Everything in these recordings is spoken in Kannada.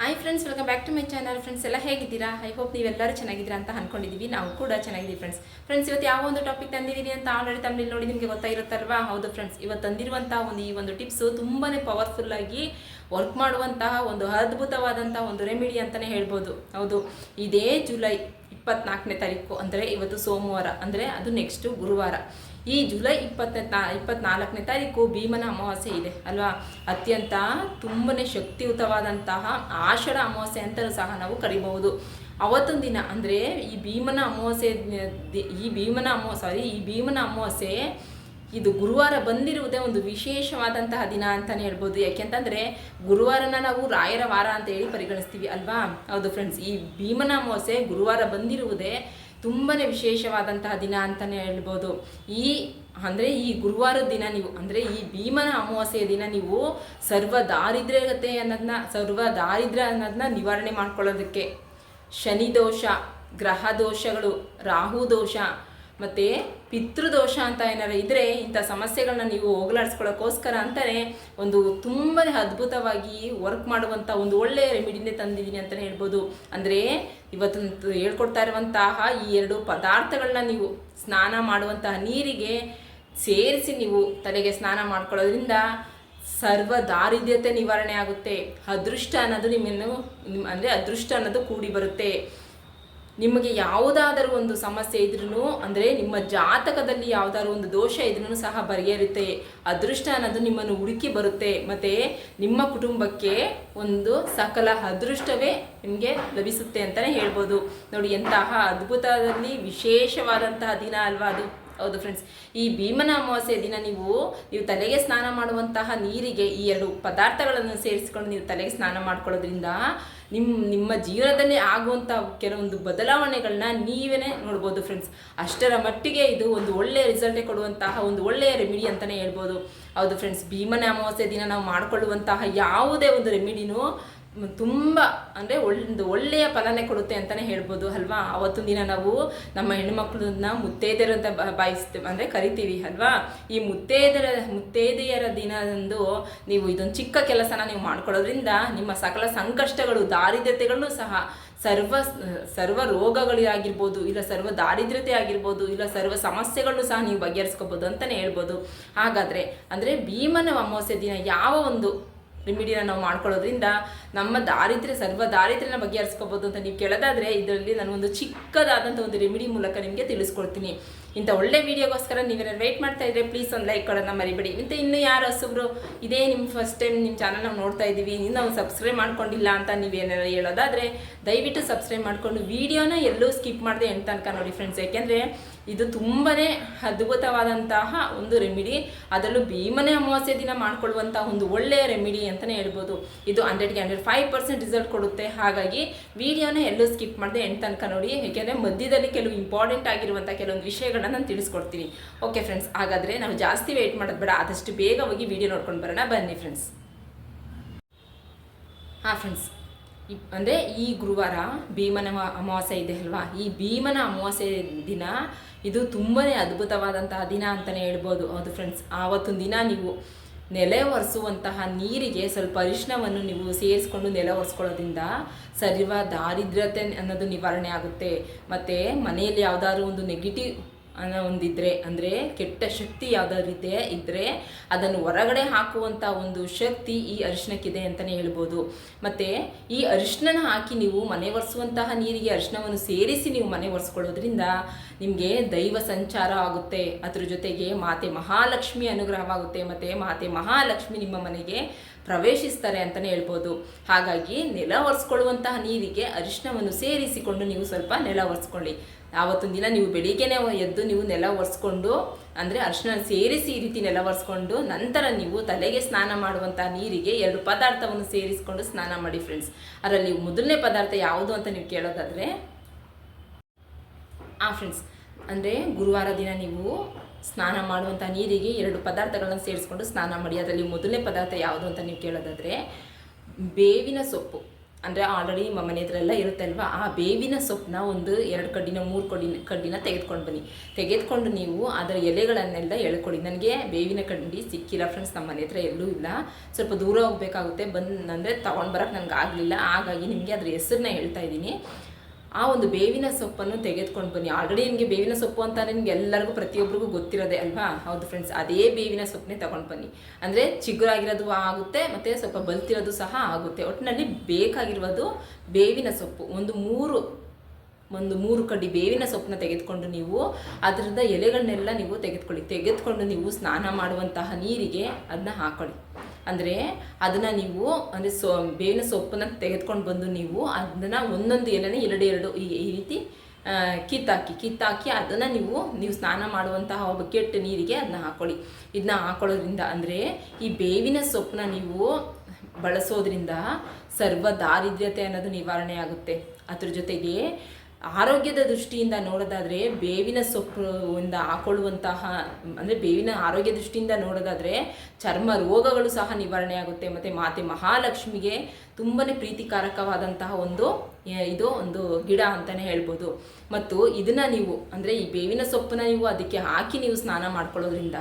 Hi friends welcome back to my channel friends ಎಲ್ಲ ಹೇಗಿದ್ದೀರಾ? ಐ ಹೋಪ್ ನೀವೆಲ್ಲರೂ ಚೆನ್ನಾಗಿದ್ದೀರಾ ಅಂತ ಅನ್ಕೊಂಡಿದ್ದೀವಿ ನಾವು ಕೂಡ ಚೆನ್ನಾಗಿದ್ದೀವಿ ಫ್ರೆಂಡ್ಸ್ ಫ್ರೆಂಡ್ಸ್ ಇವತ್ತು ಯಾವ ಒಂದು ಟಾಪಿಕ್ ತಂದಿದ್ದೀನಿ ಅಂತ ಆಲ್ರೆಡಿ ತಮ್ಮಲ್ಲಿ ನೋಡಿ ನಿಮಗೆ ಗೊತ್ತಾಗಿರುತ್ತಲ್ವಾ? ಹೌದು ಫ್ರೆಂಡ್ಸ್ ಇವತ್ತು ತಂದಿರುವಂತಹ ಒಂದು ಈ ಒಂದು ಟಿಪ್ಸು ತುಂಬಾ ಪವರ್ಫುಲ್ ಆಗಿ ವರ್ಕ್ ಮಾಡುವಂತಹ ಒಂದು ಅದ್ಭುತವಾದಂಥ ಒಂದು ರೆಮಿಡಿ ಅಂತಲೇ ಹೇಳ್ಬೋದು. ಹೌದು. ಇದೇ ಜುಲೈ ಇಪ್ಪತ್ನಾಲ್ಕನೇ ತಾರೀಕು ಅಂದರೆ ಇವತ್ತು ಸೋಮವಾರ, ಅಂದರೆ ಅದು ನೆಕ್ಸ್ಟು ಗುರುವಾರ. ಈ ಜುಲೈ ಇಪ್ಪತ್ತನೇ ತಾ, ಇಪ್ಪತ್ನಾಲ್ಕನೇ ತಾರೀಕು ಭೀಮನ ಅಮಾವಾಸ್ಯೆ ಇದೆ, ಅಲ್ವಾ? ಅತ್ಯಂತ ತುಂಬನೇ ಶಕ್ತಿಯುತವಾದಂತಹ ಆಷಾಢ ಅಮಾವಾಸ್ಯೆ ಅಂತಲೂ ಸಹ ನಾವು ಕರಿಬಹುದು. ಅವತ್ತೊಂದು ದಿನ ಅಂದರೆ ಈ ಭೀಮನ ಅಮಾವಾಸ್ಯೆ, ಈ ಭೀಮನ ಅಮಾವಾಸ್ಯೆ ಸಾರಿ ಈ ಭೀಮನ ಅಮಾವಾಸ್ಯೆ ಇದು ಗುರುವಾರ ಬಂದಿರುವುದೇ ಒಂದು ವಿಶೇಷವಾದಂತಹ ದಿನ ಅಂತಲೇ ಹೇಳ್ಬೋದು. ಯಾಕೆಂತಂದರೆ ಗುರುವಾರನ ನಾವು ರಾಯರ ವಾರ ಅಂತ ಹೇಳಿ ಪರಿಗಣಿಸ್ತೀವಿ ಅಲ್ವಾ? ಹೌದು ಫ್ರೆಂಡ್ಸ್ ಈ ಭೀಮನ ಅಮಾವಾಸ್ಯೆ ಗುರುವಾರ ಬಂದಿರುವುದೇ ತುಂಬಾ ವಿಶೇಷವಾದಂತಹ ದಿನ ಅಂತಲೇ ಹೇಳ್ಬೋದು. ಈ, ಅಂದರೆ ಈ ಗುರುವಾರದ ದಿನ ನೀವು, ಅಂದರೆ ಈ ಭೀಮನ ಅಮಾವಾಸ್ಯೆಯ ದಿನ ನೀವು ಸರ್ವ ದಾರಿದ್ರ್ಯತೆ ಅನ್ನೋದನ್ನ ಸರ್ವ ದಾರಿದ್ರ್ಯ ಅನ್ನೋದನ್ನ ನಿವಾರಣೆ ಮಾಡ್ಕೊಳ್ಳೋದಕ್ಕೆ. ಶನಿ ದೋಷ, ಗ್ರಹ ದೋಷಗಳು, ರಾಹು ದೋಷ ಮತ್ತು ಪಿತೃದೋಷ ಅಂತ ಏನಾರು ಇದ್ದರೆ ಇಂಥ ಸಮಸ್ಯೆಗಳನ್ನ ನೀವು ಹೋಗಲಾಡಿಸ್ಕೊಳ್ಳೋಕ್ಕೋಸ್ಕರ ಅಂತಲೇ ಒಂದು ತುಂಬ ಅದ್ಭುತವಾಗಿ ವರ್ಕ್ ಮಾಡುವಂಥ ಒಂದು ಒಳ್ಳೆಯ ರೆಮಿಡಿನೇ ತಂದಿದ್ದೀನಿ ಅಂತಲೇ ಹೇಳ್ಬೋದು. ಅಂದರೆ ಇವತ್ತು ಹೇಳ್ಕೊಡ್ತಾ ಇರುವಂತಹ ಈ ಎರಡು ಪದಾರ್ಥಗಳನ್ನ ನೀವು ಸ್ನಾನ ಮಾಡುವಂತಹ ನೀರಿಗೆ ಸೇರಿಸಿ ನೀವು ತಲೆಗೆ ಸ್ನಾನ ಮಾಡ್ಕೊಳ್ಳೋದ್ರಿಂದ ಸರ್ವ ದಾರಿದ್ರ್ಯತೆ ನಿವಾರಣೆ ಆಗುತ್ತೆ. ಅದೃಷ್ಟ ಅನ್ನೋದು ನಿಮ್ಮನ್ನು ನಿಮ್ಮ ಅಂದರೆ ಅದೃಷ್ಟ ಅನ್ನೋದು ಕೂಡಿ ಬರುತ್ತೆ. ನಿಮಗೆ ಯಾವುದಾದರೂ ಒಂದು ಸಮಸ್ಯೆ ಇದ್ರೂ ಅಂದರೆ ನಿಮ್ಮ ಜಾತಕದಲ್ಲಿ ಯಾವುದಾದ್ರು ಒಂದು ದೋಷ ಇದ್ರೂ ಸಹ ಬಗೆಹರುತ್ತೆ ಅದೃಷ್ಟ ಅನ್ನೋದು ನಿಮ್ಮನ್ನು ಹುಡುಕಿ ಬರುತ್ತೆ. ಮತ್ತು ನಿಮ್ಮ ಕುಟುಂಬಕ್ಕೆ ಒಂದು ಸಕಲ ಅದೃಷ್ಟವೇ ನಿಮಗೆ ಲಭಿಸುತ್ತೆ ಅಂತಲೇ ಹೇಳ್ಬೋದು. ನೋಡಿ, ಎಂತಹ ಅದ್ಭುತದಲ್ಲಿ ವಿಶೇಷವಾದಂತಹ ದಿನ ಅಲ್ವಾ ಅದು? ಹೌದು ಫ್ರೆಂಡ್ಸ್ ಈ ಭೀಮನ ಅಮಾವಾಸ್ಯೆ ದಿನ ನೀವು ನೀವು ತಲೆಗೆ ಸ್ನಾನ ಮಾಡುವಂತಹ ನೀರಿಗೆ ಈ ಎರಡು ಪದಾರ್ಥಗಳನ್ನು ಸೇರಿಸಿಕೊಂಡು ನೀವು ತಲೆಗೆ ಸ್ನಾನ ಮಾಡ್ಕೊಳ್ಳೋದ್ರಿಂದ ನಿಮ್ಮ ನಿಮ್ಮ ಜೀವನದಲ್ಲಿ ಆಗುವಂಥ ಕೆಲವೊಂದು ಬದಲಾವಣೆಗಳನ್ನ ನೀವೇ ನೋಡ್ಬೋದು ಫ್ರೆಂಡ್ಸ್ ಅಷ್ಟರ ಮಟ್ಟಿಗೆ ಇದು ಒಂದು ಒಳ್ಳೆಯ ರಿಸಲ್ಟೇ ಕೊಡುವಂತಹ, ಒಂದು ಒಳ್ಳೆಯ ರೆಮಿಡಿ ಅಂತಲೇ ಹೇಳ್ಬೋದು. ಹೌದು ಫ್ರೆಂಡ್ಸ್ ಭೀಮನ ಅಮಾವಾಸ್ಯೆ ದಿನ ನಾವು ಮಾಡಿಕೊಳ್ಳುವಂತಹ ಯಾವುದೇ ಒಂದು ರೆಮಿಡಿನೂ ತುಂಬ, ಅಂದರೆ ಒಂದು ಒಳ್ಳೆಯ ಫಲನೆ ಕೊಡುತ್ತೆ ಅಂತಲೇ ಹೇಳ್ಬೋದು, ಅಲ್ವಾ? ಅವತ್ತು ದಿನ ನಾವು ನಮ್ಮ ಹೆಣ್ಣುಮಕ್ಕಳನ್ನ ಮುತ್ತೈದೆಯರು ಅಂತ ಬಾಯಿಸ್ತೇವೆ ಅಂದರೆ ಕರಿತೀವಿ, ಅಲ್ವಾ? ಈ ಮುತ್ತೈದೆಯರ ಮುತ್ತೈದೆಯರ ದಿನದಂದು ನೀವು ಇದೊಂದು ಚಿಕ್ಕ ಕೆಲಸನ ನೀವು ಮಾಡ್ಕೊಳ್ಳೋದ್ರಿಂದ ನಿಮ್ಮ ಸಕಲ ಸಂಕಷ್ಟಗಳು, ದಾರಿದ್ರ್ಯತೆಗಳನ್ನು ಸಹ ಸರ್ವ ಸರ್ವ ರೋಗಗಳಿಗಾಗಿರ್ಬೋದು ಇಲ್ಲ ಸರ್ವ ದಾರಿದ್ರ್ಯತೆ ಆಗಿರ್ಬೋದು, ಇಲ್ಲ ಸರ್ವ ಸಮಸ್ಯೆಗಳನ್ನು ಸಹ ನೀವು ಬಗೆಹರಿಸ್ಕೋಬೋದು ಅಂತಲೇ ಹೇಳ್ಬೋದು. ಹಾಗಾದರೆ, ಅಂದರೆ ಭೀಮನ ಅಮಾವಾಸ್ಯ ದಿನ ಯಾವ ಒಂದು ರೆಮಿಡಿನ ನಾವು ಮಾಡ್ಕೊಳ್ಳೋದ್ರಿಂದ ನಮ್ಮ ದಾರಿದ್ರ್ಯ, ಸರ್ವ ದಾರಿದ್ರ್ಯನ ಬಗೆಹರಿಸ್ಕೋಬೋದು ಅಂತ ನೀವು ಕೇಳೋದಾದರೆ ಇದರಲ್ಲಿ ನಾನು ಒಂದು ಚಿಕ್ಕದಾದಂಥ ಒಂದು ರೆಮಿಡಿ ಮೂಲಕ ನಿಮಗೆ ತಿಳಿಸ್ಕೊಡ್ತೀನಿ. ಇಂಥ ಒಳ್ಳೆ ವಿಡಿಯೋಗೋಸ್ಕರ ನೀವೇನಾದ್ರು ವೆಯ್ಟ್ ಮಾಡ್ತಾ ಇದ್ರೆ ಪ್ಲೀಸ್ ಒಂದು ಲೈಕ್ ಕೊಡೋಣ ಮರಿಬೇಡಿ. ಮತ್ತು ಇನ್ನು ಯಾರು ಹೊಸಬ್ರು, ಇದೇ ನಿಮ್ಮ ಫಸ್ಟ್ ಟೈಮ್ ನಿಮ್ಮ ಚಾನಲ್ ನಾವು ನೋಡ್ತಾ ಇದ್ದೀವಿ ಇನ್ನು ನಾವು ಸಬ್ಸ್ಕ್ರೈಬ್ ಮಾಡ್ಕೊಂಡಿಲ್ಲ ಅಂತ ನೀವೇನಾರು ಹೇಳೋದಾದರೆ ದಯವಿಟ್ಟು ಸಬ್ಸ್ಕ್ರೈಬ್ ಮಾಡಿಕೊಂಡು ವಿಡಿಯೋನ ಎಲ್ಲೂ ಸ್ಕಿಪ್ ಮಾಡಿದೆ ಎಂತ ತನಕ ನೋಡಿ ಫ್ರೆಂಡ್ಸ್ ಯಾಕೆಂದರೆ ಇದು ತುಂಬಾ ಅದ್ಭುತವಾದಂತಹ ಒಂದು ರೆಮಿಡಿ ಅದರಲ್ಲೂ ಭೀಮನೆ ಅಮಾವಾಸ್ಯ ದಿನ ಮಾಡ್ಕೊಳ್ಳುವಂಥ ಒಂದು ಒಳ್ಳೆಯ ರೆಮಿಡಿ ಅಂತಲೇ ಹೇಳ್ಬೋದು. ಇದು ಹಂಡ್ರೆಡ್ಗೆ ಹಂಡ್ರೆಡ್ ಫೈವ್ ಪರ್ಸೆಂಟ್ ರಿಸಲ್ಟ್ ಕೊಡುತ್ತೆ. ಹಾಗಾಗಿ ವಿಡಿಯೋನ ಎಲ್ಲೂ ಸ್ಕಿಪ್ ಮಾಡಿದೆ ಎಂಟು ತನಕ ನೋಡಿ. ಯಾಕೆಂದರೆ ಮಧ್ಯದಲ್ಲಿ ಕೆಲವು ಇಂಪಾರ್ಟೆಂಟ್ ಆಗಿರುವಂಥ ಕೆಲವೊಂದು ವಿಷಯಗಳನ್ನ ನಾನು ತಿಳಿಸ್ಕೊಡ್ತೀನಿ. ಓಕೆ ಫ್ರೆಂಡ್ಸ್ ಹಾಗಾದರೆ ನಾವು ಜಾಸ್ತಿ ವೆಯ್ಟ್ ಮಾಡೋದು ಬೇಡ, ಆದಷ್ಟು ಬೇಗ ಹೋಗಿ ವಿಡಿಯೋ ನೋಡ್ಕೊಂಡು ಬರೋಣ. ಬನ್ನಿ ಫ್ರೆಂಡ್ಸ್ ಹಾಂ ಫ್ರೆಂಡ್ಸ್ ಅಂದರೆ ಈ ಗುರುವಾರ ಭೀಮನ ಅಮಾವಾಸ್ಯ ಇದೆ ಅಲ್ವಾ? ಈ ಭೀಮನ ಅಮಾವಾಸ್ಯೆ ದಿನ ಇದು ತುಂಬಾ ಅದ್ಭುತವಾದಂತಹ ದಿನ ಅಂತಲೇ ಹೇಳ್ಬೋದು. ಹೌದು ಫ್ರೆಂಡ್ಸ್ ಆವತ್ತೊಂದು ದಿನ ನೀವು ನೆಲೆ ಒರೆಸುವಂತಹ ನೀರಿಗೆ ಸ್ವಲ್ಪ ಅರಿಶಿನವನ್ನು ನೀವು ಸೇರಿಸ್ಕೊಂಡು ನೆಲೆ ಒರೆಸ್ಕೊಳ್ಳೋದ್ರಿಂದ ಸರ್ವ ದಾರಿದ್ರ್ಯತೆ ಅನ್ನೋದು ನಿವಾರಣೆ ಆಗುತ್ತೆ. ಮತ್ತು ಮನೆಯಲ್ಲಿ ಯಾವುದಾದ್ರು ಒಂದು ನೆಗೆಟಿವ್ ಅನ್ನೋ ಒಂದಿದ್ರೆ ಅಂದರೆ ಕೆಟ್ಟ ಶಕ್ತಿ ಯಾವುದೋ ರೀತಿಯ ಇದ್ದರೆ ಅದನ್ನು ಹೊರಗಡೆ ಹಾಕುವಂಥ ಒಂದು ಶಕ್ತಿ ಈ ಅರಿಶಿನಕ್ಕಿದೆ ಅಂತಲೇ ಹೇಳ್ಬೋದು. ಮತ್ತು ಈ ಅರಿಶಿನ ಹಾಕಿ ನೀವು ಮನೆ ಒರೆಸುವಂತಹ ನೀರಿಗೆ ಅರಿಶಿನವನ್ನು ಸೇರಿಸಿ ನೀವು ಮನೆ ಒರೆಸ್ಕೊಳ್ಳೋದ್ರಿಂದ ನಿಮಗೆ ದೈವ ಸಂಚಾರ ಆಗುತ್ತೆ. ಅದ್ರ ಜೊತೆಗೆ ಮಾತೆ ಮಹಾಲಕ್ಷ್ಮಿ ಅನುಗ್ರಹವಾಗುತ್ತೆ. ಮತ್ತು ಮಾತೆ ಮಹಾಲಕ್ಷ್ಮಿ ನಿಮ್ಮ ಮನೆಗೆ ಪ್ರವೇಶಿಸ್ತಾರೆ ಅಂತಲೇ ಹೇಳ್ಬೋದು. ಹಾಗಾಗಿ ನೆಲ ಒರೆಸ್ಕೊಳ್ಳುವಂತಹ ನೀರಿಗೆ ಅರಿಶಿನವನ್ನು ಸೇರಿಸಿಕೊಂಡು ನೀವು ಸ್ವಲ್ಪ ನೆಲ ಒರೆಸ್ಕೊಳ್ಳಿ. ಆವತ್ತೊಂದು ದಿನ ನೀವು ಬೆಳಿಗ್ಗೆನೆ ಎದ್ದು ನೀವು ನೆಲ ಒರೆಸ್ಕೊಂಡು, ಅಂದರೆ ಅರಿಶಿನ ಸೇರಿಸಿ ಈ ರೀತಿ ನೆಲ ಒರೆಸ್ಕೊಂಡು, ನಂತರ ನೀವು ತಲೆಗೆ ಸ್ನಾನ ಮಾಡುವಂಥ ನೀರಿಗೆ ಎರಡು ಪದಾರ್ಥವನ್ನು ಸೇರಿಸ್ಕೊಂಡು ಸ್ನಾನ ಮಾಡಿ ಫ್ರೆಂಡ್ಸ್ ಅದರಲ್ಲಿ ಮೊದಲನೇ ಪದಾರ್ಥ ಯಾವುದು ಅಂತ ನೀವು ಕೇಳೋದಾದರೆ, ಆ ಫ್ರೆಂಡ್ಸ್ ಅಂದರೆ ಗುರುವಾರ ದಿನ ನೀವು ಸ್ನಾನ ಮಾಡುವಂಥ ನೀರಿಗೆ ಎರಡು ಪದಾರ್ಥಗಳನ್ನು ಸೇರಿಸ್ಕೊಂಡು ಸ್ನಾನ ಮಾಡಿ. ಅದರಲ್ಲಿ ಮೊದಲನೇ ಪದಾರ್ಥ ಯಾವುದು ಅಂತ ನೀವು ಕೇಳೋದಾದರೆ, ಬೇವಿನ ಸೊಪ್ಪು. ಅಂದರೆ ಆಲ್ರೆಡಿ ನಿಮ್ಮ ಮನೆ ಹತ್ರ ಎಲ್ಲ ಇರುತ್ತೆ ಅಲ್ವಾ ಆ ಬೇವಿನ ಸೊಪ್ಪನ್ನ ಒಂದು ಎರಡು ಕಡ್ಡಿನ, ಮೂರು ಕಡ್ಡಿನ ಕಡ್ಡಿನ ತೆಗೆದುಕೊಂಡು ಬನ್ನಿ. ತೆಗೆದುಕೊಂಡು ನೀವು ಅದರ ಎಲೆಗಳನ್ನೆಲ್ಲ ಎಳ್ಕೊಳ್ಳಿ. ನನಗೆ ಬೇವಿನ ಕಡ್ಡಿ ಸಿಕ್ಕಿಲ್ಲ ಫ್ರೆಂಡ್ಸ್ ನಮ್ಮ ಮನೆ ಹತ್ರ ಎಲ್ಲೂ ಇಲ್ಲ. ಸ್ವಲ್ಪ ದೂರ ಹೋಗಬೇಕಾಗುತ್ತೆ. ಬಂದು, ಅಂದರೆ ತೊಗೊಂಡು ಬರೋಕ್ಕೆ ನನಗೆ ಆಗಲಿಲ್ಲ. ಹಾಗಾಗಿ ನಿಮಗೆ ಅದರ ಹೆಸರನ್ನ ಹೇಳ್ತಾ ಇದ್ದೀನಿ. ಆ ಒಂದು ಬೇವಿನ ಸೊಪ್ಪನ್ನು ತೆಗೆದುಕೊಂಡು ಬನ್ನಿ. ಆಲ್ರೆಡಿ ನಿಮಗೆ ಬೇವಿನ ಸೊಪ್ಪು ಅಂತ ನಿಮ್ಗೆ ಎಲ್ಲರಿಗೂ ಪ್ರತಿಯೊಬ್ಬರಿಗೂ ಗೊತ್ತಿರೋದೆ ಅಲ್ವಾ? ಹೌದು ಫ್ರೆಂಡ್ಸ್ ಅದೇ ಬೇವಿನ ಸೊಪ್ಪನ್ನೇ ತಗೊಂಡು ಬನ್ನಿ. ಅಂದರೆ ಚಿಗುರಾಗಿರೋದು ಆಗುತ್ತೆ, ಮತ್ತು ಸ್ವಲ್ಪ ಬಲ್ತಿರೋದು ಸಹ ಆಗುತ್ತೆ. ಒಟ್ಟಿನಲ್ಲಿ ಬೇಕಾಗಿರೋದು ಬೇವಿನ ಸೊಪ್ಪು. ಒಂದು ಮೂರು ಒಂದು ಮೂರು ಕಡ್ಡಿ ಬೇವಿನ ಸೊಪ್ಪನ್ನ ತೆಗೆದುಕೊಂಡು ನೀವು ಅದರಿಂದ ಎಲೆಗಳನ್ನೆಲ್ಲ ನೀವು ತೆಗೆದುಕೊಳ್ಳಿ. ತೆಗೆದುಕೊಂಡು ನೀವು ಸ್ನಾನ ಮಾಡುವಂತಹ ನೀರಿಗೆ ಅದನ್ನ ಹಾಕೊಳ್ಳಿ. ಅಂದರೆ ಅದನ್ನು ನೀವು ಅಂದರೆ ಸೊ, ಬೇವಿನ ಸೊಪ್ಪನ್ನು ತೆಗೆದುಕೊಂಡು ಬಂದು ನೀವು ಅದನ್ನು ಒಂದೊಂದು ಎಲೆನೇ ಎರಡು ಎರಡು ಈ ಈ ರೀತಿ ಕಿತ್ತಾಕಿ ಕಿತ್ತಾಕಿ ಅದನ್ನು ನೀವು ನೀವು ಸ್ನಾನ ಮಾಡುವಂತಹ ಬಕೆಟ್ ನೀರಿಗೆ ಅದನ್ನ ಹಾಕೊಳ್ಳಿ. ಇದನ್ನ ಹಾಕೊಳ್ಳೋದ್ರಿಂದ ಅಂದರೆ ಈ ಬೇವಿನ ಸೊಪ್ಪನ್ನ ನೀವು ಬಳಸೋದ್ರಿಂದ ಸರ್ವ ದಾರಿದ್ರ್ಯತೆ ಅನ್ನೋದು ನಿವಾರಣೆ ಆಗುತ್ತೆ. ಅದ್ರ ಜೊತೆಗೆ ಆರೋಗ್ಯದ ದೃಷ್ಟಿಯಿಂದ ನೋಡೋದಾದರೆ ಬೇವಿನ ಸೊಪ್ಪಿಂದ ಹಾಕೊಳ್ಳುವಂತಹ, ಅಂದರೆ ಬೇವಿನ ಆರೋಗ್ಯ ದೃಷ್ಟಿಯಿಂದ ನೋಡೋದಾದರೆ ಚರ್ಮ ರೋಗಗಳು ಸಹ ನಿವಾರಣೆ ಆಗುತ್ತೆ. ಮತ್ತು ಮಾತೆ ಮಹಾಲಕ್ಷ್ಮಿಗೆ ತುಂಬಾ ಪ್ರೀತಿಕಾರಕವಾದಂತಹ ಒಂದು ಇದು ಒಂದು ಗಿಡ ಅಂತಲೇ ಹೇಳ್ಬೋದು. ಮತ್ತು ಇದನ್ನು ನೀವು, ಅಂದರೆ ಈ ಬೇವಿನ ಸೊಪ್ಪನ್ನ ನೀವು ಅದಕ್ಕೆ ಹಾಕಿ ನೀವು ಸ್ನಾನ ಮಾಡ್ಕೊಳ್ಳೋದ್ರಿಂದ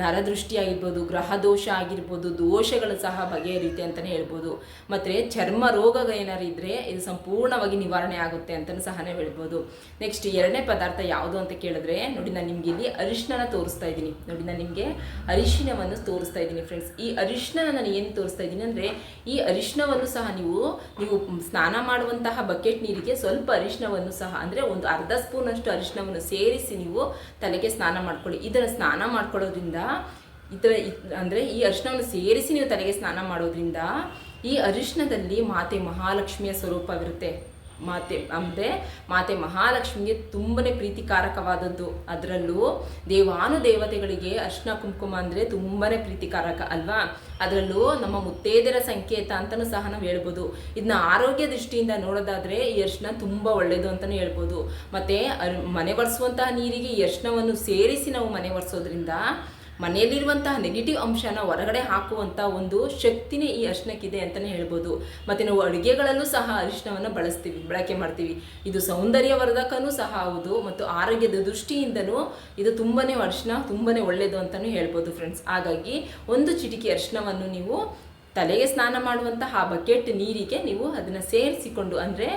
ನರದೃಷ್ಟಿ ಆಗಿರ್ಬೋದು ಗ್ರಹ ದೋಷ ಆಗಿರ್ಬೋದು, ದೋಷಗಳು ಸಹ ಬಗೆಹರಿಯುತ್ತೆ ಅಂತಲೇ ಹೇಳ್ಬೋದು. ಮತ್ತು ಚರ್ಮ ರೋಗ ಏನಾರು ಇದ್ದರೆ ಇದು ಸಂಪೂರ್ಣವಾಗಿ ನಿವಾರಣೆ ಆಗುತ್ತೆ ಅಂತಲೂ ಸಹ ಹೇಳ್ಬೋದು. ನೆಕ್ಸ್ಟ್ ಎರಡನೇ ಪದಾರ್ಥ ಯಾವುದು ಅಂತ ಕೇಳಿದ್ರೆ, ನೋಡಿ ನಾನು ನಿಮಗೆ ಇಲ್ಲಿ ಅರಿಶಿನ ತೋರಿಸ್ತಾ ಇದ್ದೀನಿ. ನೋಡಿ ನಾನು ನಿಮಗೆ ಅರಿಶಿನವನ್ನು ತೋರಿಸ್ತಾ ಇದ್ದೀನಿ ಫ್ರೆಂಡ್ಸ್ ಈ ಅರಿಶಿನ ನಾನು ಏನು ತೋರಿಸ್ತಾ ಇದ್ದೀನಿ ಅಂದರೆ, ಈ ಅರಿಶಿನವನ್ನು ಸಹ ನೀವು ನೀವು ಸ್ನಾನ ಮಾಡುವಂತಹ ಬಕೆಟ್ ನೀರಿಗೆ ಸ್ವಲ್ಪ ಅರಿಶಿನವನ್ನು ಸಹ, ಅಂದರೆ ಒಂದು ಅರ್ಧ ಸ್ಪೂನಷ್ಟು ಅರಿಶಿನವನ್ನು ಸೇರಿಸಿ ನೀವು ತಲೆಗೆ ಸ್ನಾನ ಮಾಡ್ಕೊಳ್ಳಿ. ಇದನ್ನು ಸ್ನಾನ ಮಾಡ್ಕೊಳ್ಳೋದ್ರಿಂದ ಇದರ ಅಂದರೆ ಈ ಅರಿಶಿನವನ್ನು ಸೇರಿಸಿ ನೀವು ತಲೆಗೆ ಸ್ನಾನ ಮಾಡೋದ್ರಿಂದ ಈ ಅರಿಶಿನದಲ್ಲಿ ಮಾತೆ ಮಹಾಲಕ್ಷ್ಮಿಯ ಸ್ವರೂಪವಿರುತ್ತೆ. ಮಾತೆ, ಅಂದರೆ ಮಾತೆ ಮಹಾಲಕ್ಷ್ಮಿಗೆ ತುಂಬನೇ ಪ್ರೀತಿಕಾರಕವಾದದ್ದು. ಅದರಲ್ಲೂ ದೇವಾನು ದೇವತೆಗಳಿಗೆ ಅರ್ಶಿನ ಕುಂಕುಮ ಅಂದರೆ ತುಂಬನೇ ಪ್ರೀತಿಕಾರಕ ಅಲ್ವಾ? ಅದರಲ್ಲೂ ನಮ್ಮ ಮುತ್ತೈದೆಯರ ಸಂಕೇತ ಅಂತಲೂ ಸಹ ನಾವು ಹೇಳ್ಬೋದು. ಇದನ್ನ ಆರೋಗ್ಯ ದೃಷ್ಟಿಯಿಂದ ನೋಡೋದಾದರೆ ಈ ಅರ್ಶಿನ ತುಂಬ ಒಳ್ಳೆಯದು ಅಂತಲೂ ಹೇಳ್ಬೋದು. ಮತ್ತು ಮನೆ ಒರೆಸುವಂತಹ ನೀರಿಗೆ ಈ ಅರ್ಶನವನ್ನು ಸೇರಿಸಿ ನಾವು ಮನೆ ಒರೆಸೋದ್ರಿಂದ ಮನೆಯಲ್ಲಿರುವಂತಹ ನೆಗೆಟಿವ್ ಅಂಶನ ಹೊರಗಡೆ ಹಾಕುವಂಥ ಒಂದು ಶಕ್ತಿನೇ ಈ ಅರಿಶಿನಕ್ಕಿದೆ ಅಂತಲೇ ಹೇಳ್ಬೋದು. ಮತ್ತು ನಾವು ಅಡುಗೆಗಳಲ್ಲೂ ಸಹ ಅರಿಶಿನವನ್ನು ಬಳಸ್ತೀವಿ, ಬಳಕೆ ಮಾಡ್ತೀವಿ. ಇದು ಸೌಂದರ್ಯವರ್ಧಕನೂ ಸಹ ಹೌದು ಮತ್ತು ಆರೋಗ್ಯದ ದೃಷ್ಟಿಯಿಂದನೂ ಇದು ತುಂಬಾ ಅರಿಶಿನ ತುಂಬಾನೇ ಒಳ್ಳೆಯದು ಅಂತಲೂ ಹೇಳ್ಬೋದು ಫ್ರೆಂಡ್ಸ್ ಹಾಗಾಗಿ ಒಂದು ಚಿಟಿಕೆ ಅರಿಶಿನವನ್ನು ನೀವು ತಲೆಗೆ ಸ್ನಾನ ಮಾಡುವಂತಹ ಬಕೆಟ್ ನೀರಿಗೆ ನೀವು ಅದನ್ನು ಸೇರಿಸಿಕೊಂಡು ಅಂದರೆ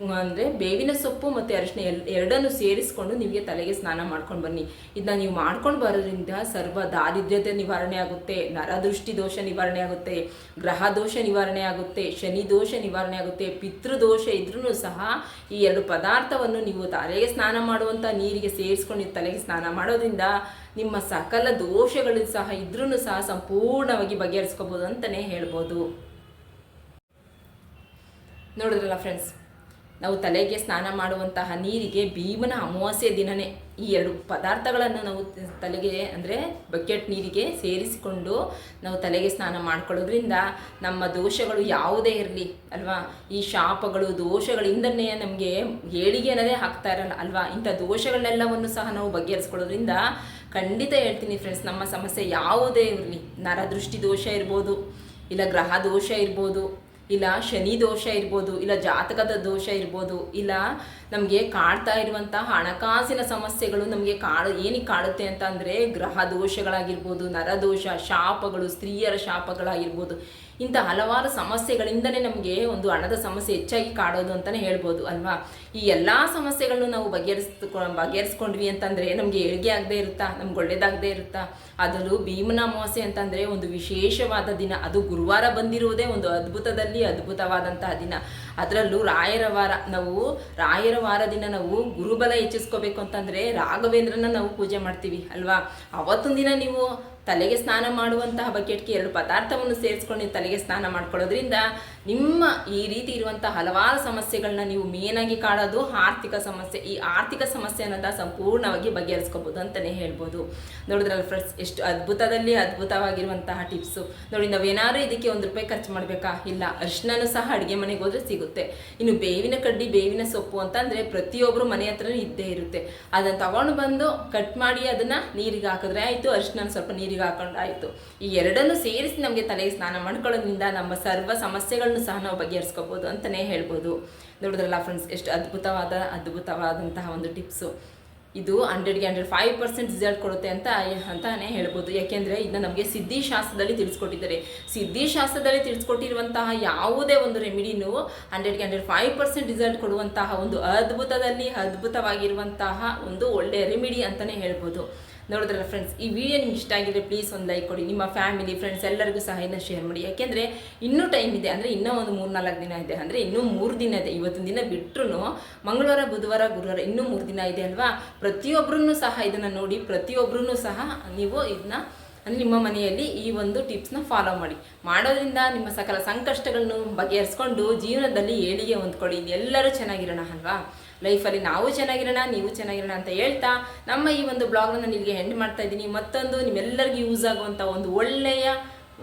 ಅಂದರೆ ಬೇವಿನ ಸೊಪ್ಪು ಮತ್ತು ಅರಿಶಿನ ಎಲ್ ಎರಡನ್ನು ಸೇರಿಸ್ಕೊಂಡು ನಿಮಗೆ ತಲೆಗೆ ಸ್ನಾನ ಮಾಡ್ಕೊಂಡು ಬನ್ನಿ. ಇದನ್ನ ನೀವು ಮಾಡ್ಕೊಂಡು ಬರೋದ್ರಿಂದ ಸರ್ವ ದಾರಿದ್ರ್ಯತೆ ನಿವಾರಣೆ ಆಗುತ್ತೆ, ನರದೃಷ್ಟಿ ದೋಷ ನಿವಾರಣೆ ಆಗುತ್ತೆ, ಗ್ರಹ ದೋಷ ನಿವಾರಣೆ ಆಗುತ್ತೆ, ಶನಿ ದೋಷ ನಿವಾರಣೆ ಆಗುತ್ತೆ ಪಿತೃದೋಷ ಇದ್ರೂ ಸಹ ಈ ಎರಡು ಪದಾರ್ಥವನ್ನು ನೀವು ತಲೆಗೆ ಸ್ನಾನ ಮಾಡುವಂಥ ನೀರಿಗೆ ಸೇರಿಸ್ಕೊಂಡು ತಲೆಗೆ ಸ್ನಾನ ಮಾಡೋದ್ರಿಂದ ನಿಮ್ಮ ಸಕಲ ದೋಷಗಳು ಸಹ ಇದ್ರೂ ಸಹ ಸಂಪೂರ್ಣವಾಗಿ ಬಗೆಹರಿಸ್ಕೋಬೋದು ಅಂತಲೇ ಹೇಳ್ಬೋದು. ನೋಡಿದ್ರಲ್ಲ ಫ್ರೆಂಡ್ಸ್ ನಾವು ತಲೆಗೆ ಸ್ನಾನ ಮಾಡುವಂತಹ ನೀರಿಗೆ ಭೀಮನ ಅಮಾವಾಸ್ಯೆ ದಿನವೇ ಈ ಎರಡು ಪದಾರ್ಥಗಳನ್ನು ನಾವು ತಲೆಗೆ ಅಂದರೆ ಬಕೆಟ್ ನೀರಿಗೆ ಸೇರಿಸಿಕೊಂಡು ನಾವು ತಲೆಗೆ ಸ್ನಾನ ಮಾಡ್ಕೊಳ್ಳೋದ್ರಿಂದ ನಮ್ಮ ದೋಷಗಳು ಯಾವುದೇ ಇರಲಿ, ಅಲ್ವಾ? ಈ ಶಾಪಗಳು ದೋಷಗಳಿಂದನೇ ನಮಗೆ ಏಳಿಗೆ ಅನ್ನೋದೇ ಆಗ್ತಾ ಇರಲ್ಲ, ಅಲ್ವಾ? ಇಂಥ ದೋಷಗಳೆಲ್ಲವನ್ನು ಸಹ ನಾವು ಬಗೆಹರಿಸ್ಕೊಳ್ಳೋದ್ರಿಂದ ಖಂಡಿತ ಹೇಳ್ತೀನಿ ಫ್ರೆಂಡ್ಸ್ ನಮ್ಮ ಸಮಸ್ಯೆ ಯಾವುದೇ ಇರಲಿ. ನರದೃಷ್ಟಿ ದೋಷ ಇರ್ಬೋದು, ಇಲ್ಲ ಗ್ರಹ ದೋಷ ಇರ್ಬೋದು ಇಲ್ಲ ಶನಿ ದೋಷ ಇರ್ಬೋದು, ಇಲ್ಲ ಜಾತಕದ ದೋಷ ಇರ್ಬೋದು, ಇಲ್ಲ ನಮಗೆ ಕಾಡ್ತಾ ಇರುವಂತಹ ಹಣಕಾಸಿನ ಸಮಸ್ಯೆಗಳು ನಮಗೆ ಕಾಡು ಏನಕ್ಕೆ ಕಾಡುತ್ತೆ ಅಂತ ಅಂದರೆ ಗ್ರಹ ದೋಷಗಳಾಗಿರ್ಬೋದು, ನರದೋಷ, ಶಾಪಗಳು, ಸ್ತ್ರೀಯರ ಶಾಪಗಳಾಗಿರ್ಬೋದು. ಇಂಥ ಹಲವಾರು ಸಮಸ್ಯೆಗಳಿಂದಲೇ ನಮಗೆ ಒಂದು ಹಣದ ಸಮಸ್ಯೆ ಹೆಚ್ಚಾಗಿ ಕಾಡೋದು ಅಂತಲೇ ಹೇಳ್ಬೋದು, ಅಲ್ವಾ? ಈ ಎಲ್ಲ ಸಮಸ್ಯೆಗಳನ್ನು ನಾವು ಬಗೆಹರಿಸ್ಕೊ, ಬಗೆಹರಿಸ್ಕೊಂಡ್ವಿ ಅಂತಂದರೆ ನಮಗೆ ಏಳಿಗೆ ಆಗದೆ ಇರುತ್ತಾ? ನಮ್ಗೆ ಒಳ್ಳೇದಾಗದೇ ಇರುತ್ತಾ? ಅದರಲ್ಲೂ ಭೀಮನ ಅಮಾವಾಸ್ಯೆ ಅಂತಂದರೆ ಒಂದು ವಿಶೇಷವಾದ ದಿನ. ಅದು ಗುರುವಾರ ಬಂದಿರುವುದೇ ಒಂದು ಅದ್ಭುತದಲ್ಲಿ ಅದ್ಭುತವಾದಂತಹ ದಿನ. ಅದರಲ್ಲೂ ರಾಯರ ವಾರ, ನಾವು ರಾಯರ ವಾರ ದಿನ ನಾವು ಗುರುಬಲ ಹೆಚ್ಚಿಸ್ಕೋಬೇಕು ಅಂತಂದರೆ ರಾಘವೇಂದ್ರನ ನಾವು ಪೂಜೆ ಮಾಡ್ತೀವಿ, ಅಲ್ವಾ? ಅವತ್ತೊಂದಿನ ದಿನ ನೀವು ತಲೆಗೆ ಸ್ನಾನ ಮಾಡುವಂತಹ ಬಕೆಟ್ಗೆ ಎರಡು ಪದಾರ್ಥವನ್ನು ಸೇರಿಸ್ಕೊಂಡು ತಲೆಗೆ ಸ್ನಾನ ಮಾಡ್ಕೊಳ್ಳೋದ್ರಿಂದ ನಿಮ್ಮ ಈ ರೀತಿ ಇರುವಂಥ ಹಲವಾರು ಸಮಸ್ಯೆಗಳನ್ನ ನೀವು ಮೇನಾಗಿ ಕಾಡೋದು ಆರ್ಥಿಕ ಸಮಸ್ಯೆ. ಈ ಆರ್ಥಿಕ ಸಮಸ್ಯೆ ಅನ್ನೋದ ಸಂಪೂರ್ಣವಾಗಿ ಬಗೆಹರಿಸ್ಕೋಬೋದು ಅಂತಲೇ ಹೇಳ್ಬೋದು. ನೋಡಿದ್ರಲ್ಲ ಫ್ರೆಂಡ್ಸ್ ಎಷ್ಟು ಅದ್ಭುತದಲ್ಲಿ ಅದ್ಭುತವಾಗಿರುವಂತಹ ಟಿಪ್ಸು ನೋಡಿ, ನಾವೇನಾದ್ರೂ ಇದಕ್ಕೆ ಒಂದು ರೂಪಾಯಿ ಖರ್ಚು ಮಾಡಬೇಕಾ? ಇಲ್ಲ. ಅರ್ಶನೂ ಸಹ ಅಡುಗೆ ಮನೆಗೆ ಹೋದ್ರೆ ಸಿಗುತ್ತೆ. ಇನ್ನು ಬೇವಿನ ಕಡ್ಡಿ, ಬೇವಿನ ಸೊಪ್ಪು ಅಂತಂದರೆ ಪ್ರತಿಯೊಬ್ಬರು ಮನೆ ಹತ್ರನೂ ಇದ್ದೇ ಇರುತ್ತೆ. ಅದನ್ನು ತಗೊಂಡು ಬಂದು ಕಟ್ ಮಾಡಿ ಅದನ್ನು ನೀರಿಗೆ ಹಾಕಿದ್ರೆ ಆಯಿತು. ಅರಿಶಿನ ಸ್ವಲ್ಪ ನೀರಿಗೆ ಹಾಕೊಂಡ್ರೆ ಹಾಕೊಂಡಾಯಿತು ಈ ಎರಡನ್ನು ಸೇರಿಸಿ ನಮಗೆ ತಲೆಗೆ ಸ್ನಾನ ಮಾಡ್ಕೊಳ್ಳೋದ್ರಿಂದ ನಮ್ಮ ಸರ್ವ ಸಮಸ್ಯೆಗಳನ್ನು ಸಹ ನಾವು ಬಗೆಹರಿಸ್ಕೋಬೋದು ಅಂತಲೇ ಹೇಳ್ಬೋದು. ನೋಡಿದ್ರಲ್ಲ ಫ್ರೆಂಡ್ಸ್ ಎಷ್ಟು ಅದ್ಭುತವಾದ, ಅದ್ಭುತವಾದಂತಹ ಒಂದು ಟಿಪ್ಸು ಇದು ಹಂಡ್ರೆಡ್ಗೆ ಹಂಡ್ರೆಡ್ ಫೈವ್ ಪರ್ಸೆಂಟ್ ರಿಸಲ್ಟ್ ಕೊಡುತ್ತೆ ಅಂತ, ಅಂತಾನೆ ಹೇಳ್ಬೋದು. ಯಾಕೆಂದರೆ ಇದನ್ನ ನಮಗೆ ಸಿದ್ಧಿಶಾಸ್ತ್ರದಲ್ಲಿ ತಿಳಿಸ್ಕೊಟ್ಟಿದ್ದಾರೆ. ಸಿದ್ಧಿಶಾಸ್ತ್ರದಲ್ಲಿ ತಿಳಿಸ್ಕೊಟ್ಟಿರುವಂತಹ ಯಾವುದೇ ಒಂದು ರೆಮಿಡಿನೂ ಹಂಡ್ರೆಡ್ಗೆ ಹಂಡ್ರೆಡ್ ಫೈವ್ ಪರ್ಸೆಂಟ್ ರಿಸಲ್ಟ್ ಕೊಡುವಂತಹ ಒಂದು ಅದ್ಭುತದಲ್ಲಿ ಅದ್ಭುತವಾಗಿರುವಂತಹ ಒಂದು ಒಳ್ಳೆಯ ರೆಮಿಡಿ ಅಂತಲೇ ಹೇಳ್ಬೋದು. ನೋಡಿದ್ರಲ್ಲ ಫ್ರೆಂಡ್ಸ್ ಈ ವಿಡಿಯೋ ನಿಮ್ಗೆ ಇಷ್ಟ ಆಗಿದ್ರೆ ಪ್ಲೀಸ್ ಒಂದು ಲೈಕ್ ಕೊಡಿ. ನಿಮ್ಮ ಫ್ಯಾಮಿಲಿ ಫ್ರೆಂಡ್ಸ್ ಎಲ್ಲರಿಗೂ ಸಹ ಇದನ್ನ ಶೇರ್ ಮಾಡಿ. ಯಾಕೆಂದರೆ ಇನ್ನೂ ಟೈಮ್ ಇದೆ, ಅಂದರೆ ಇನ್ನೂ ಒಂದು ಮೂರು ನಾಲ್ಕು ದಿನ ಇದೆ, ಅಂದರೆ ಇನ್ನೂ ಮೂರು ದಿನ ಇದೆ. ಇವತ್ತಿನ ದಿನ ಬಿಟ್ಟರು ಮಂಗಳವಾರ, ಬುಧವಾರ, ಗುರುವಾರ ಇನ್ನೂ ಮೂರು ದಿನ ಇದೆ ಅಲ್ವಾ? ಪ್ರತಿಯೊಬ್ಬರೂ ಸಹ ಇದನ್ನು ನೋಡಿ ಪ್ರತಿಯೊಬ್ಬರೂ ಸಹ ನೀವು ಇದನ್ನ ಅಂದರೆ ನಿಮ್ಮ ಮನೆಯಲ್ಲಿ ಈ ಒಂದು ಟಿಪ್ಸ್ನ ಫಾಲೋ ಮಾಡಿ. ಮಾಡೋದ್ರಿಂದ ನಿಮ್ಮ ಸಕಲ ಸಂಕಷ್ಟಗಳನ್ನು ಬಗೆಹರಿಸ್ಕೊಂಡು ಜೀವನದಲ್ಲಿ ಏಳಿಗೆ ಹೊಂದ್ಕೊಳ್ಳಿ. ಎಲ್ಲರೂ ಚೆನ್ನಾಗಿರೋಣ ಅಲ್ವಾ? ಲೈಫಲ್ಲಿ ನಾವು ಚೆನ್ನಾಗಿರೋಣ, ನೀವು ಚೆನ್ನಾಗಿರೋಣ ಅಂತ ಹೇಳ್ತಾ ನಮ್ಮ ಈ ಒಂದು ಬ್ಲಾಗ್ನ ನಾನು ಇಲ್ಲಿಗೆ ಎಂಡ್ ಮಾಡ್ತಾ ಇದ್ದೀನಿ. ಮತ್ತೊಂದು ನಿಮ್ಮೆಲ್ಲರಿಗೂ ಯೂಸ್ ಆಗುವಂಥ ಒಂದು ಒಳ್ಳೆಯ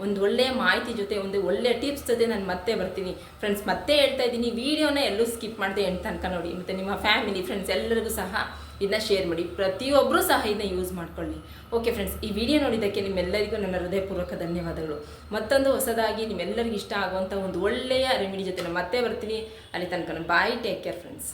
ಒಂದು ಒಳ್ಳೆಯ ಮಾಹಿತಿ ಜೊತೆ, ಒಂದು ಒಳ್ಳೆಯ ಟಿಪ್ಸ್ ಜೊತೆ ನಾನು ಮತ್ತೆ ಬರ್ತೀನಿ. ಫ್ರೆಂಡ್ಸ್ ಮತ್ತೆ ಹೇಳ್ತಾ ಇದ್ದೀನಿ. ವಿಡಿಯೋನ ಎಲ್ಲೂ ಸ್ಕಿಪ್ ಮಾಡಿದೆ ಎಂಡ್ ತನಕ ನೋಡಿ. ಮತ್ತು ನಿಮ್ಮ ಫ್ಯಾಮಿಲಿ ಫ್ರೆಂಡ್ಸ್ ಎಲ್ಲರಿಗೂ ಸಹ ಇದನ್ನ ಶೇರ್ ಮಾಡಿ. ಪ್ರತಿಯೊಬ್ಬರೂ ಸಹ ಇದನ್ನ ಯೂಸ್ ಮಾಡ್ಕೊಳ್ಳಿ. ಓಕೆ ಫ್ರೆಂಡ್ಸ್ ಈ ವಿಡಿಯೋ ನೋಡಿದ್ದಕ್ಕೆ ನಿಮ್ಮೆಲ್ಲರಿಗೂ ನನ್ನ ಹೃದಯಪೂರ್ವಕ ಧನ್ಯವಾದಗಳು. ಮತ್ತೊಂದು ಹೊಸದಾಗಿ ನಿಮ್ಮೆಲ್ಲರಿಗೂ ಇಷ್ಟ ಆಗುವಂಥ ಒಂದು ಒಳ್ಳೆಯ ರೆಮಿಡಿ ಜೊತೆ ನಾನು ಮತ್ತೆ ಬರ್ತೀನಿ. ಅಲ್ಲಿ ತನಕ ಬಾಯ್ ಟೇಕ್ ಕೇರ್ ಫ್ರೆಂಡ್ಸ್